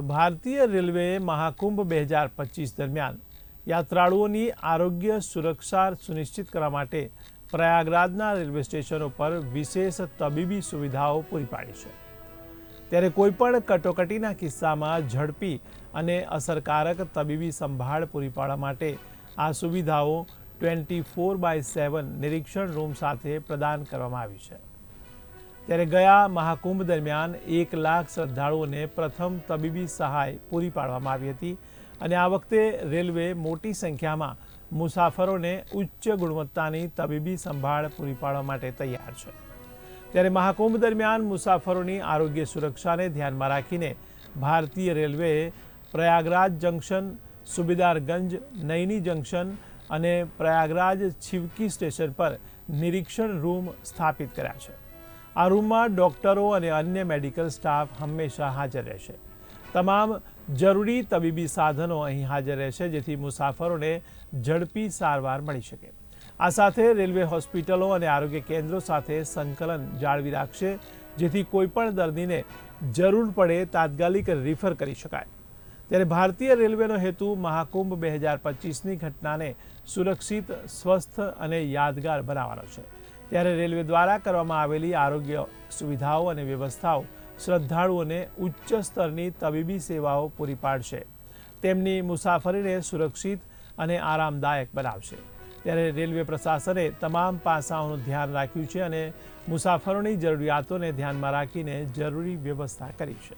તો ભારતીય રેલવેએ મહાકુંભ બે હજાર પચીસ દરમિયાન યાત્રાળુઓની આરોગ્ય સુરક્ષા સુનિશ્ચિત કરવા માટે પ્રયાગરાજના રેલવે સ્ટેશનો પર વિશેષ તબીબી સુવિધાઓ પૂરી પાડી છે. ત્યારે કોઈપણ કટોકટીના કિસ્સામાં ઝડપી અને અસરકારક તબીબી સંભાળ પૂરી પાડવા માટે આ સુવિધાઓ ટ્વેન્ટી ફોર બાય સેવન નિરીક્ષણ રૂમ સાથે પ્રદાન કરવામાં આવી છે. ત્યારે ગયા મહાકુંભ દરમિયાન એક લાખ શ્રદ્ધાળુઓને પ્રથમ તબીબી સહાય પૂરી પાડવામાં આવી હતી અને આ વખતે રેલવે મોટી સંખ્યામાં મુસાફરોને ઉચ્ચ ગુણવત્તાની તબીબી સંભાળ પૂરી પાડવા માટે તૈયાર છે. ત્યારે મહાકુંભ દરમિયાન મુસાફરોની આરોગ્ય સુરક્ષાને ધ્યાનમાં રાખીને ભારતીય રેલવેએ પ્રયાગરાજ જંકશન, સુબેદારગંજ, નૈની જંકશન અને પ્રયાગરાજ છિવકી સ્ટેશન પર નિરીક્ષણ રૂમ સ્થાપિત કર્યા છે. આ રૂમમાં ડૉક્ટરો અને અન્ય મેડિકલ સ્ટાફ હંમેશા હાજર રહેશે. તમામ જરૂરી તબીબી સાધનો અહીં હાજર રહેશે, જેથી મુસાફરોને ઝડપી સારવાર મળી શકે. આ સાથે રેલવે હોસ્પિટલો અને આરોગ્ય કેન્દ્રો સાથે સંકલન જાળવી રાખશે, જેથી કોઈપણ દર્દીને જરૂર પડે તાત્કાલિક રિફર કરી શકાય. ત્યારે ભારતીય રેલવેનો હેતુ મહાકુંભ બે હજાર પચીસની ઘટનાને સુરક્ષિત, સ્વસ્થ અને યાદગાર બનાવવાનો છે. ત્યારે રેલવે દ્વારા કરવામાં આવેલી આરોગ્ય સુવિધાઓ અને વ્યવસ્થાઓ શ્રદ્ધાળુઓને ઉચ્ચ સ્તરની તબીબી સેવાઓ પૂરી પાડશે. તેમની મુસાફરીને સુરક્ષિત અને આરામદાયક બનાવશે. ત્યારે રેલવે પ્રશાસને તમામ પાસાઓનું ધ્યાન રાખ્યું છે અને મુસાફરોની જરૂરિયાતોને ધ્યાનમાં રાખીને જરૂરી વ્યવસ્થા કરી છે.